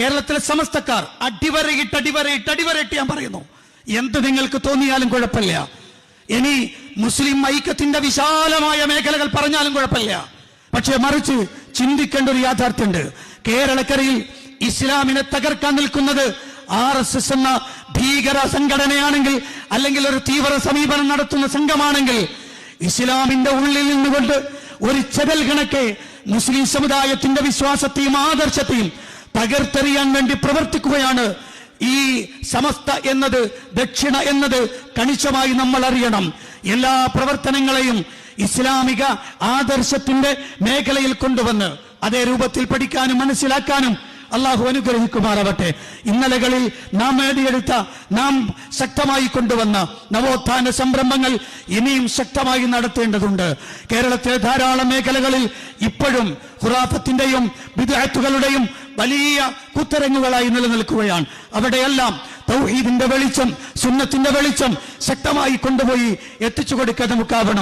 കേരളത്തിലെ സമസ്തക്കാർ അടിവരയിട്ട് അടിവരയിട്ട് അടിവരയിട്ട് ഞാൻ പറയുന്നു. എന്ത് നിങ്ങൾക്ക് തോന്നിയാലും കുഴപ്പമില്ല. ഇനി മുസ്ലിം ഐക്യത്തിന്റെ വിശാലമായ മേഖലകൾ പറഞ്ഞാലും കുഴപ്പമില്ല. പക്ഷെ മറിച്ച് ചിന്തിക്കേണ്ട ഒരു യാഥാർത്ഥ്യമുണ്ട്. കേരളക്കരയിൽ ഇസ്ലാമിനെ തകർക്കാൻ നിൽക്കുന്നത് ആർ എസ് എസ് എന്ന ഭീകര സംഘടനയാണെങ്കിൽ അല്ലെങ്കിൽ ഒരു തീവ്ര സമീപനം നടത്തുന്ന സംഘമാണെങ്കിൽ ഇസ്ലാമിന്റെ ഉള്ളിൽ നിന്നുകൊണ്ട് ഒരു ചെതൽ കണക്കെ മുസ്ലിം സമുദായത്തിന്റെ വിശ്വാസത്തെയും ആദർശത്തെയും തകർത്തെറിയാൻ വേണ്ടി പ്രവർത്തിക്കുകയാണ്. ഈ സമസ്ത എന്നത് ദക്ഷിണ എന്നത് കണിശമായി നമ്മൾ അറിയണം. എല്ലാ പ്രവർത്തനങ്ങളെയും ഇസ്ലാമിക ആദർശത്തിന്റെ മേഖലയിൽ കൊണ്ടുവന്ന് അതേ രൂപത്തിൽ പഠിക്കാനും മനസ്സിലാക്കാനും അള്ളാഹു അനുഗ്രഹിക്കുമാറാവട്ടെ. ഇന്നലകളിൽ നാം നേടിയെടുത്ത നാം ശക്തമായി കൊണ്ടുവന്ന നവോത്ഥാന സംരംഭങ്ങൾ ഇനിയും ശക്തമായി നടത്തേണ്ടതുണ്ട്. കേരളത്തിലെ ധാരാളം മേഖലകളിൽ ഇപ്പോഴും ഖുറാഫത്തിന്റെയും വിദ്യാർത്ഥികളുടെയും വലിയ കുത്തരങ്ങുകളായി നിലനിൽക്കുകയാണ്. അവിടെയെല്ലാം തൗഹീദിന്റെ വെളിച്ചം സുന്നത്തിന്റെ വെളിച്ചം ശക്തമായി കൊണ്ടുപോയി എത്തിച്ചു കൊടുക്കാൻ നമുക്കാവണം